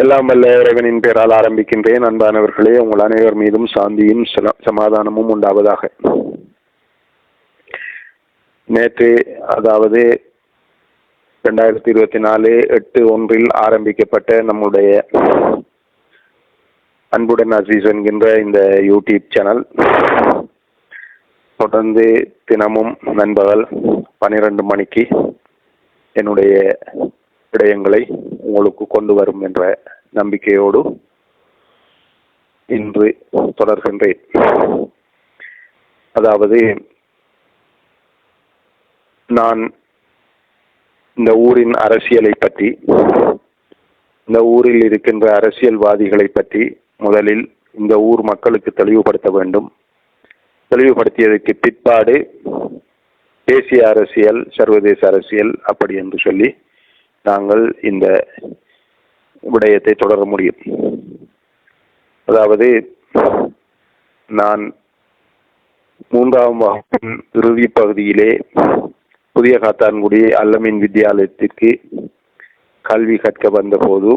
எல்லாம் வல்ல இறைவனின் பெயரால் ஆரம்பிக்கின்றேன். அன்பானவர்களே உங்கள் அனைவர் மீதும் சாந்தியும் சமாதானமும் உண்டாவதாக. நேற்று அதாவது ரெண்டாயிரத்தி இருபத்தி நாலு எட்டு ஒன்றில் ஆரம்பிக்கப்பட்ட நம்முடைய அன்புடன் அசீஸ் என்கின்ற இந்த யூடியூப் சேனல். தொடர்ந்து தினமும் நண்பகல் பனிரெண்டு மணிக்கு என்னுடைய விடயங்களை உங்களுக்கு கொண்டு வரும் என்ற நம்பிக்கையோடு இன்று தொடர்கின்றேன். அதாவது நான் இந்த ஊரின் அரசியலை பற்றி இந்த ஊரில் இருக்கின்ற அரசியல்வாதிகளை பற்றி முதலில் இந்த ஊர் மக்களுக்கு தெளிவுபடுத்த வேண்டும். தெளிவுபடுத்தியதற்கு பிற்பாடு தேசிய அரசியல் சர்வதேச அரசியல் அப்படி என்று சொல்லி நாங்கள் இந்த விடயத்தை தொடர முடியும். அதாவது நான் மூன்றாம் வகுப்பின் இறுதி பகுதியிலே புதிய காத்தான்குடி அல்லமின் வித்தியாலயத்திற்கு கல்வி கற்க வந்தபோது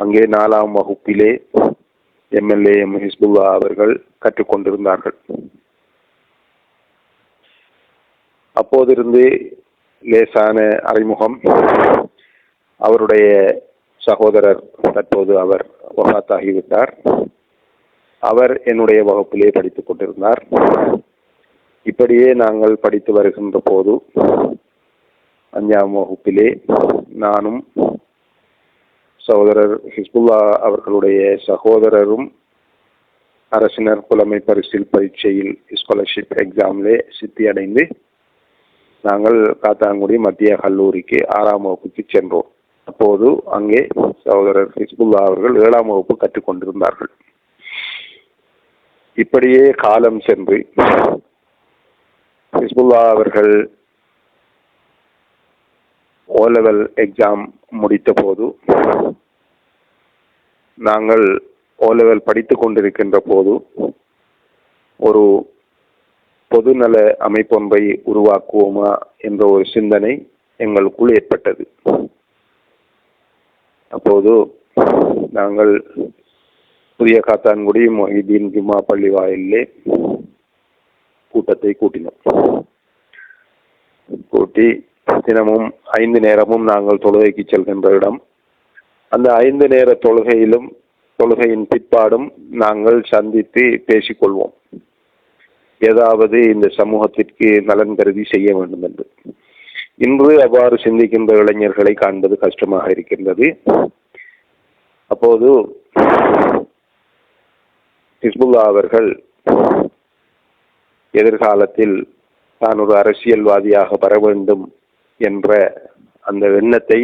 அங்கே நாலாம் வகுப்பிலே எம்எல்ஏ எம். ஹிஸ்புல்லா அவர்கள் கற்றுக்கொண்டிருந்தார்கள் அப்போதிருந்து லேசான அறிமுகம். அவருடைய சகோதரர் தற்போது அவர் வகாத்தாகிவிட்டார் அவர் என்னுடைய வகுப்பிலே படித்துக் கொண்டிருந்தார். இப்படியே நாங்கள் படித்து வருகின்ற போது அஞ்சாம் வகுப்பிலே நானும் சகோதரர் ஹிஸ்புல்லா அவர்களுடைய சகோதரரும் அரசினர் புலமை பரிசில் பரீட்சையில் ஸ்காலர்ஷிப் எக்ஸாமிலே சித்தி அடைந்து நாங்கள் காத்தாங்குடி மத்திய கல்லூரிக்கு ஆறாம் வகுப்புக்கு சென்றோம். அப்போது அங்கே சகோதரர் ஹிஸ்புல்லா அவர்கள் ஏழாம் வகுப்பு கற்றுக்கொண்டிருந்தார்கள் இப்படியே காலம் சென்று ஹிஸ்புல்லா அவர்கள் ஓ லெவல் எக்ஸாம் முடித்த போது நாங்கள் ஓ லெவல் படித்துக் கொண்டிருக்கின்ற போது ஒரு பொதுநல அமைப்பொன்றை உருவாக்குவோமா என்ற ஒரு சிந்தனை எங்களுக்குள் ஏற்பட்டது. அப்போது நாங்கள் புதிய காத்தான்குடி மொஹிதீன் ஜுமா பள்ளி வாயிலே கூட்டத்தை கூட்டினோம். கூட்டி தினமும் ஐந்து நேரமும் நாங்கள் தொழுகைக்கு செல்கின்ற இடம். அந்த ஐந்து நேர தொழுகையிலும் தொழுகையின் பிற்பாடும் நாங்கள் சந்தித்து பேசிக்கொள்வோம். ஏதாவது இந்த சமூகத்திற்கு நலன் கருதி செய்ய வேண்டும் என்று. இன்று அவ்வாறு சிந்திக்கின்ற இளைஞர்களை காண்பது கஷ்டமாக இருக்கின்றது. அப்போது ஹிஸ்புல்லா அவர்கள் எதிர்காலத்தில் தான் ஒரு அரசியல்வாதியாக வர வேண்டும் என்ற அந்த எண்ணத்தை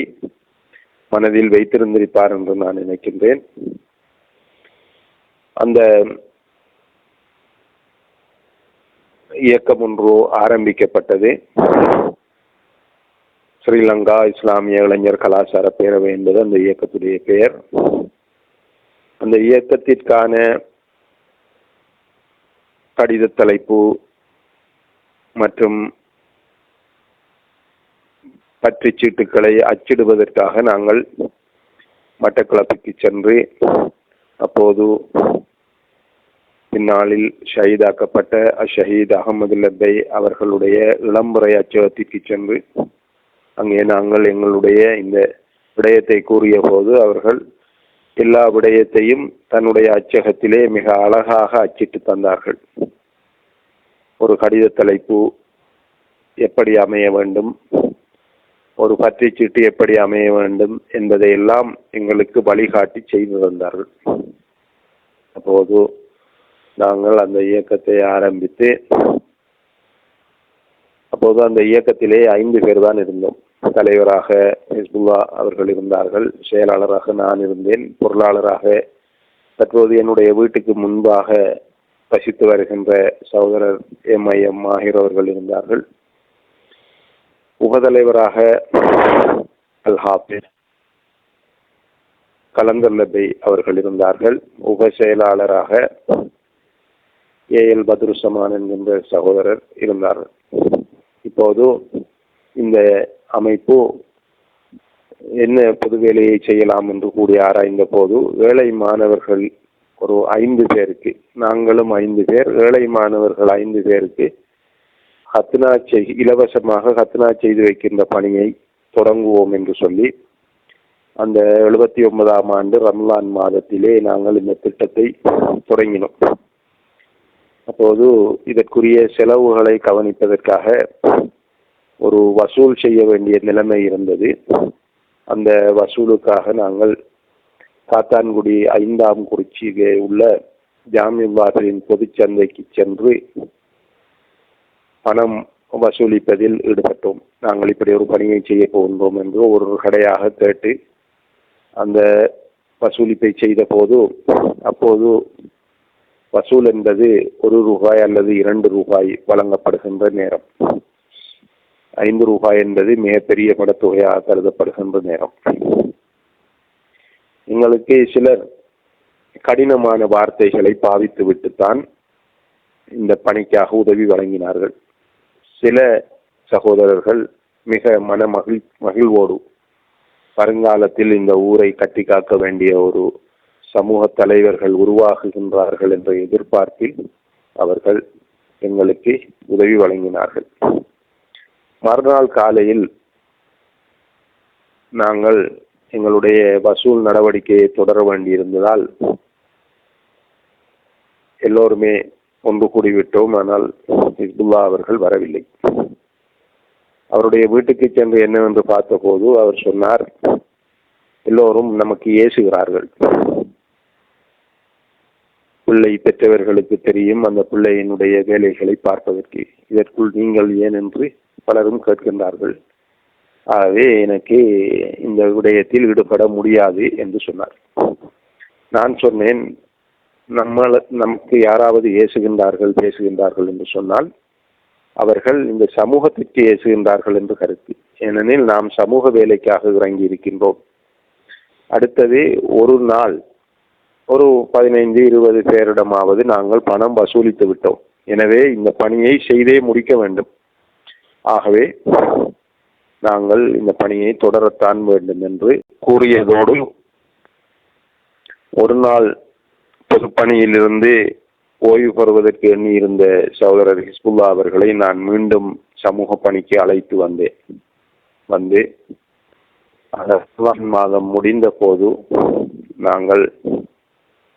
மனதில் வைத்திருந்திருப்பார் என்று நான் நினைக்கின்றேன். அந்த இயக்கம் ஒன்று ஆரம்பிக்கப்பட்டது. ஸ்ரீலங்கா இஸ்லாமிய இளைஞர் கலாச்சார பேரவை என்பது அந்த இயக்கத்துடைய பெயர். அந்த இயக்கத்திற்கான கடித தலைப்பு மற்றும் பற்றி சீட்டுக்களை அச்சிடுவதற்காக நாங்கள் மட்டக்களப்புக்கு சென்று அப்போது பின்னாளில் ஷஹீதாக்கப்பட்ட அஷஹீத் அகமது லப்பை அவர்களுடைய இளம்புரை அச்சகத்திற்கு சென்று அங்கே நாங்கள் எங்களுடைய இந்த விடயத்தை கூறிய போது அவர்கள் எல்லா விடயத்தையும் தன்னுடைய அச்சகத்திலே மிக அழகாக அச்சிட்டு தந்தார்கள். ஒரு கடித தலைப்பு எப்படி அமைய வேண்டும் ஒரு பத்திரிச்சீட்டு எப்படி அமைய வேண்டும் என்பதையெல்லாம் எங்களுக்கு வழிகாட்டி செய்து தந்தார்கள். அப்போது நாங்கள் அந்த இயக்கத்தை ஆரம்பித்து அப்போது அந்த இயக்கத்திலே ஐந்து பேர் தான் இருந்தோம். தலைவராக ஹிஸ்புல்லா அவர்கள் இருந்தார்கள் செயலாளராக நான் இருந்தேன் பொருளாளராக. தற்போது என்னுடைய வீட்டுக்கு முன்பாக வசித்து வருகின்ற சகோதரர் எம்ஐஎம் அவர்கள் இருந்தார்கள். உபதலைவராக அல் ஹாபிஸ் கலந்தர் லபை அவர்கள் இருந்தார்கள். உப செயலாளராக ஏ எல் பத்ருசமான் என்கின்ற சகோதரர் இருந்தார். இப்போது இந்த அமைப்பு என்ன பொது வேலையை செய்யலாம் என்று கூடி ஆராய்ந்த போது வேலை மாணவர்கள் ஒரு ஐந்து பேருக்கு நாங்களும் ஐந்து பேர் ஏழை மாணவர்கள் ஐந்து பேருக்கு ஹத்னா செய் இலவசமாக ஹத்னா செய்து வைக்கின்ற பணியை தொடங்குவோம் என்று சொல்லி அந்த எழுபத்தி ஒன்பதாம் ஆண்டு ரம்லான் மாதத்திலே நாங்கள் இந்த திட்டத்தை தொடங்கினோம். அப்போது இதற்குரிய செலவுகளை கவனிப்பதற்காக ஒரு வசூல் செய்ய வேண்டிய நிலைமை இருந்தது. அந்த வசூலுக்காக நாங்கள் காத்தான்குடி ஐந்தாம் குறிச்சியிலே உள்ள ஜாமியவாசலின் பொதுச்சந்தைக்கு சென்று பணம் வசூலிப்பதில் ஈடுபட்டோம். நாங்கள் இப்படி ஒரு பணியை செய்ய போகின்றோம் என்று ஒரு கடையாக கேட்டு அந்த வசூலிப்பை செய்த போது அப்போது வசூல் என்பது ஒரு ரூபாய் அல்லது இரண்டு ரூபாய் வழங்கப்படுகின்ற நேரம். ஐந்து ரூபாய் என்பது மிகப்பெரிய படத்தொகையாக கருதப்படுகின்ற நேரம். எங்களுக்கு சிலர் கடினமான வார்த்தைகளை பாவித்து விட்டுத்தான் இந்த பணிக்காக உதவி வழங்கினார்கள். சில சகோதரர்கள் மிக மன மகிழ் மகிழ்வோடு வருங்காலத்தில் இந்த ஊரை கட்டி காக்க வேண்டிய ஒரு சமூக தலைவர்கள் உருவாகுகின்றார்கள் என்ற எதிர்பார்ப்பில் அவர்கள் எங்களுக்கு உதவி வழங்கினார்கள். மறுநாள் காலையில் நாங்கள் எங்களுடைய வசூல் நடவடிக்கையை தொடர வேண்டியிருந்ததால் எல்லோருமே ஒன்று கூடிவிட்டோம். ஆனால் ஹிஸ்புல்லா அவர்கள் வரவில்லை. அவருடைய வீட்டுக்கு சென்று என்னவென்று பார்த்தபோது அவர் சொன்னார் எல்லோரும் நமக்கு ஏசுகிறார்கள். பிள்ளை பெற்றவர்களுக்கு தெரியும் அந்த பிள்ளையினுடைய வேலைகளை பார்ப்பதற்கு. இதற்குள் நீங்கள் ஏன் என்று பலரும் கேட்கின்றார்கள். ஆகவே எனக்கு இந்த விடயத்தில் ஈடுபட முடியாது என்று சொன்னார். நான் சொன்னேன் நம்மள நமக்கு யாராவது ஏசுகின்றார்கள் பேசுகின்றார்கள் என்று சொன்னால் அவர்கள் இந்த சமூகத்திற்கு ஏசுகின்றார்கள் என்று கருத்து. ஏனெனில் நாம் சமூக வேலைக்காக இறங்கி இருக்கின்றோம் அடுத்தது ஒரு நாள் ஒரு பதினைந்து இருபது பேரிடமாவது நாங்கள் பணம் வசூலித்து விட்டோம். எனவே இந்த பணியை செய்தே முடிக்க வேண்டும். ஆகவே நாங்கள் இந்த பணியை தொடரத்தான் வேண்டும் என்று கூறியதோடு ஒரு நாள் பொதுப்பணியிலிருந்து ஓய்வு பெறுவதற்கு எண்ணி இருந்த சகோதரர் ஹிஸ்புல்லா அவர்களை நான் மீண்டும் சமூக பணிக்கு அழைத்து வந்தேன். வந்து அந்த மாதம் முடிந்த போது நாங்கள்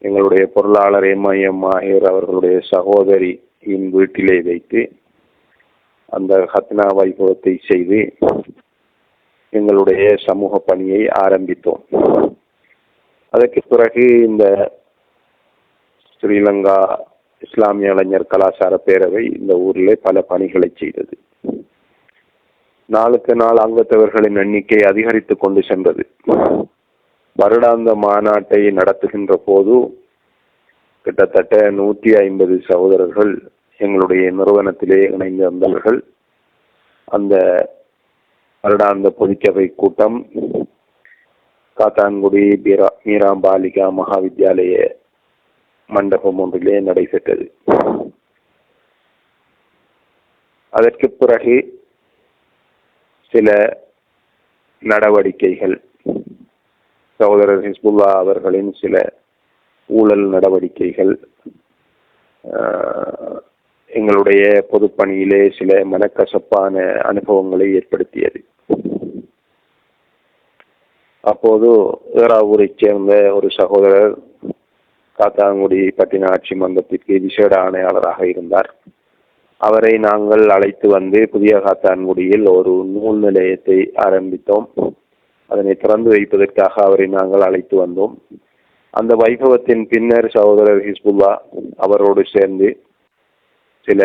எங்களுடைய பொருளாளர் எம்ஐஎம் ஆகியோர் அவர்களுடைய சகோதரியின் வீட்டிலே வைத்து அந்த ஹத்னா வைபவத்தை செய்து எங்களுடைய சமூக பணியை ஆரம்பித்தோம். அதற்கு பிறகு இந்த ஸ்ரீலங்கா இஸ்லாமிய இளைஞர் கலாச்சார பேரவை இந்த ஊரில் பல பணிகளை செய்தது. நாளுக்கு நாள் அங்கத்தவர்களின் எண்ணிக்கை அதிகரித்து கொண்டு சென்றது. வருடாந்த மாநாட்டை நடத்துகின்ற போது கிட்டத்தட்ட நூற்றி ஐம்பது சகோதரர்கள் எங்களுடைய நிறுவனத்திலே இணைந்திருந்தவர்கள் அந்த வருடாந்த பொதுச்சபை கூட்டம் காத்தான்குடி பீரா மீராம்பாலிகா மகாவித்யாலய மண்டபம் ஒன்றிலே நடைபெற்றது. அதற்கு பிறகு சில நடவடிக்கைகள் சகோதரர் ஹிஸ்புல்லா அவர்களின் சில ஊழல் நடவடிக்கைகள் எங்களுடைய பொதுப்பணியிலே சில மனக்கசப்பான அனுபவங்களை ஏற்படுத்தியது. அப்போது ஏறாவூரை சேர்ந்த ஒரு சகோதரர் காத்தாங்குடி பட்டின ஆட்சி மன்றத்திற்கு விசேட ஆணையாளராக இருந்தார். அவரை நாங்கள் அழைத்து வந்து புதிய காத்தான்குடியில் ஒரு நூல் நிலையத்தை ஆரம்பித்தோம். அதனை திறந்து வைப்பதற்காக அவரை நாங்கள் அழைத்து வந்தோம். அந்த வைபவத்தின் பின்னர் சகோதரர் ஹிஸ்புல்லா அவரோடு சேர்ந்து சில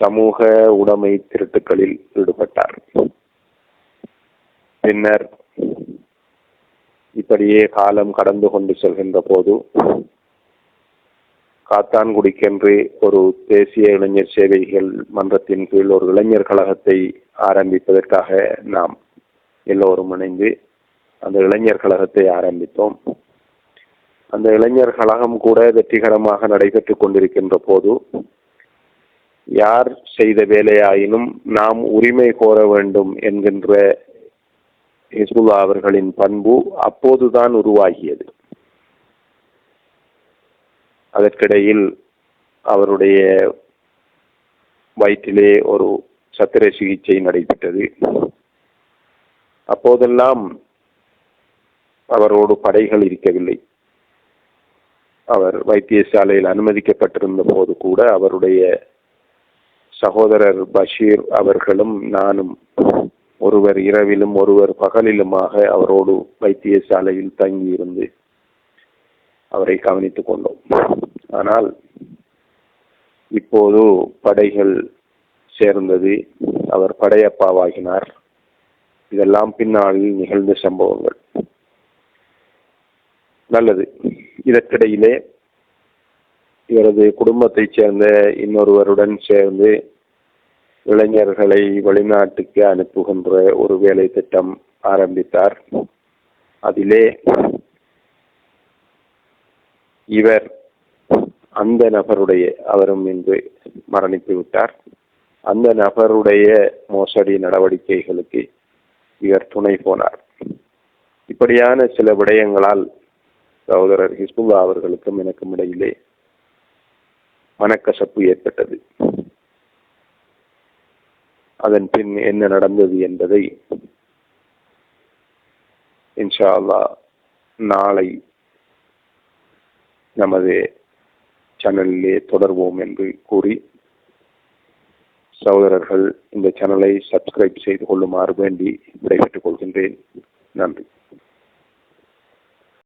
சமூக உடைமை திருட்டுகளில் ஈடுபட்டார். பின்னர் இப்படியே காலம் கடந்து கொண்டு செல்கின்ற போது காத்தான்குடிக்கென்று ஒரு தேசிய இளைஞர் சேவைகள் மன்றத்தின் கீழ் ஒரு இளைஞர் கழகத்தை ஆரம்பிப்பதற்காக நாம் எல்லோரும் இணைந்து அந்த இளைஞர் கழகத்தை ஆரம்பித்தோம். அந்த இளைஞர் கழகம் கூட வெற்றிகரமாக நடைபெற்றுக் கொண்டிருக்கின்ற போது யார் செய்த வேலையாயினும் நாம் உரிமை கோர வேண்டும் என்கின்ற ஹிஸ்புல்லா அவர்களின் பண்பு அப்போதுதான் உருவாகியது. அதற்கிடையில் அவருடைய வயிற்றிலே ஒரு சத்திர சிகிச்சை நடைபெற்றது. அப்போதெல்லாம் அவரோடு படைகள் இருக்கவில்லை. அவர் வைத்தியசாலையில் அனுமதிக்கப்பட்டிருந்த போது கூட அவருடைய சகோதரர் பஷீர் அவர்களும் நானும் ஒருவர் இரவிலும் ஒருவர் பகலிலுமாக அவரோடு வைத்தியசாலையில் தங்கியிருந்து அவரை கவனித்துக் கொண்டோம். ஆனால் இப்போது படைகள் சேர்ந்தது அவர் படையப்பாவாகினார். இதெல்லாம் பின்னாளில் நிகழ்ந்த சம்பவங்கள். நல்லது. இதற்கிடையிலே இவரது குடும்பத்தைச் சேர்ந்த இன்னொருவருடன் சேர்ந்து இளைஞர்களை வெளிநாட்டுக்கு அனுப்புகின்ற ஒரு வேலை திட்டம் ஆரம்பித்தார். அதிலே இவர் அந்த நபருடைய அவரும் இன்று மரணித்து விட்டார். அந்த நபருடைய மோசடி நடவடிக்கைகளுக்கு இவர் துணை போனார். இப்படியான சில விடயங்களால் சகோதரர் ஹிஸ்புல்லா அவர்களுக்கும் எனக்கும் இடையிலே மனக்கசப்பு ஏற்பட்டது. அதன் பின் என்ன நடந்தது என்பதை இன்ஷா அல்லா நாளை நமது சேனலிலே தொடர்வோம் என்று கூறி சகோதரர்கள் இந்த சேனலை சப்ஸ்கிரைப் செய்து கொள்ளுமாறு வேண்டி விடைபெற்றுக் கொள்கின்றேன். நன்றி.